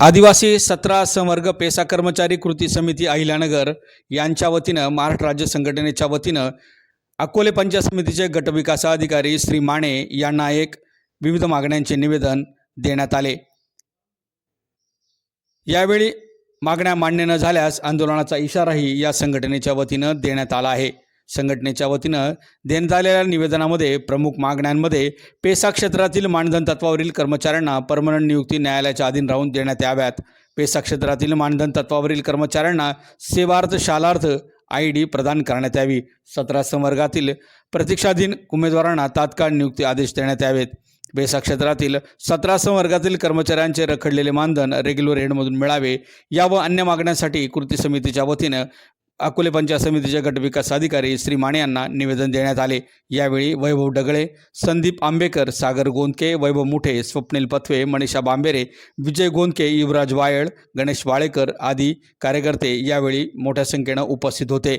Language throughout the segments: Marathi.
आदिवासी सतरा संवर्ग पेसा कर्मचारी कृती समिती अहिल्यानगर यांच्या वतीनं महाराष्ट्र राज्य संघटनेच्या वतीनं अकोले पंचायत समितीचे गटविकासाधिकारी श्री माने यांना एक विविध मागण्यांचे निवेदन देण्यात आले. यावेळी मागण्या मान्य न झाल्यास आंदोलनाचा इशाराही या संघटनेच्या वतीनं देण्यात आला आहे. संघटनेच्या वतीनं देण्यात आलेल्या निवेदनामध्ये प्रमुख मागण्यांमध्ये पेसा क्षेत्रातील मानधन तत्वावरील कर्मचाऱ्यांना परमनंट नियुक्ती न्यायालयाच्या अधीन राहून देण्यात याव्यात. पेसा क्षेत्रातील मानधन तत्वावरील कर्मचाऱ्यांना सेवार्थ शालार्थ आय डी प्रदान करण्यात यावी. सतरा संवर्गातील प्रतीक्षाधीन उमेदवारांना तात्काळ नियुक्ती आदेश देण्यात यावेत. बेसा क्षेत्रातील सतरा संवर्गातील कर्मचाऱ्यांचे रखडलेले मानधन रेग्युलर हेडमधून मिळावे. या व अन्य मागण्यांसाठी कृती समितीच्या वतीनं अकोले पंचायत समितीचे गटविकास अधिकारी श्री माने यांना निवेदन देण्यात आले. यावेळी वैभव डगळे संदीप आंबेकर सागर गोंदके वैभव मुठे स्वप्नील पथवे मनीषा बांबेरे विजय गोंदके युवराज वायळ गणेश वाळेकर आदी कार्यकर्ते यावेळी मोठ्या संख्येनं उपस्थित होते.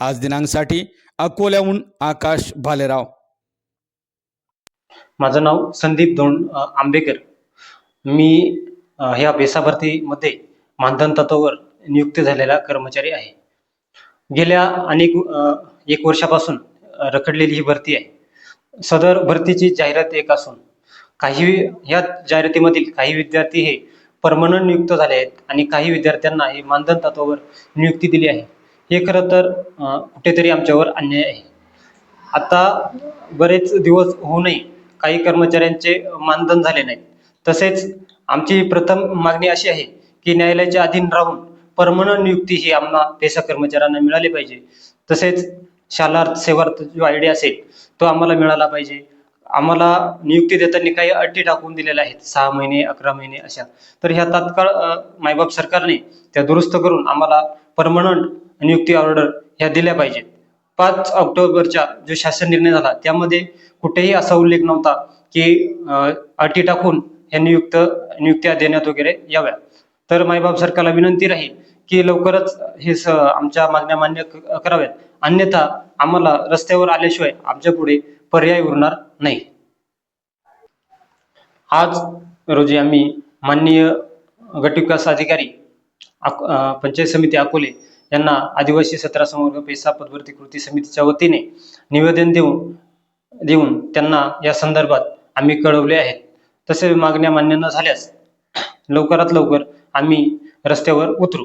आज दिनांकसाठी अकोल्याहून आकाश भालेराव. माझं नाव संदीप धोंड आंबेकर. मी ह्या बेसाभरतीमध्ये मानधन तत्वावर नियुक्त झालेला कर्मचारी आहे. गेल्या अनेक एक वर्षापासून रखडलेली ही भरती आहे. सदर भरतीची जाहिरात एक असून काही ह्या जाहिरातीमधील काही विद्यार्थी हे परमनंट नियुक्त झाले आहेत आणि काही विद्यार्थ्यांना हे मानधन तत्वावर नियुक्ती दिली आहे. हे खरं तर कुठेतरी आमच्यावर अन्याय आहे. आता बरेच दिवस होऊनही काही कर्मचाऱ्यांचे मानधन झाले नाहीत. तसेच आमची प्रथम मागणी अशी आहे की न्यायालयाच्या अधीन राहून परमनंट नियुक्ती ही आम्हाला पेशा कर्मचाऱ्यांना मिळाली पाहिजे. तसेच शालार्थ सेवार्थ जो आय डी असेल तो आम्हाला मिळाला पाहिजे. आम्हाला नियुक्ती देताना काही अटी टाकून दिलेल्या आहेत सहा महिने अकरा महिने अशा. तर ह्या तात्काळ मायबाप सरकारने त्या दुरुस्त करून आम्हाला परमनंट नियुक्ती ऑर्डर ह्या दिल्या पाहिजेत. पाच ऑक्टोबरच्या जो शासन निर्णय झाला त्यामध्ये कुठेही असा उल्लेख नव्हता की अटी टाकून या नियुक्त नियुक्त्या देण्यात वगैरे याव्या तर मायबाप सरकारला विनंती राहील की लवकरच हे स आमच्या मागण्या मान्य कराव्यात. अन्यथा आम्हाला रस्त्यावर आल्याशिवाय आमच्या पुढे पर्याय उरणार नाही. आज रोजी आम्ही माननीय गटविकास अधिकारी पंचायत समिती अकोले यांना आदिवासी सतरा संवर्ग पैसा पदभरती कृती समितीच्या वतीने निवेदन देऊन देऊन त्यांना या संदर्भात आम्ही कळवले आहेत. तसे मागण्या मान्य न झाल्यास लवकरात लवकर आम्ही रस्त्यावर उतरू.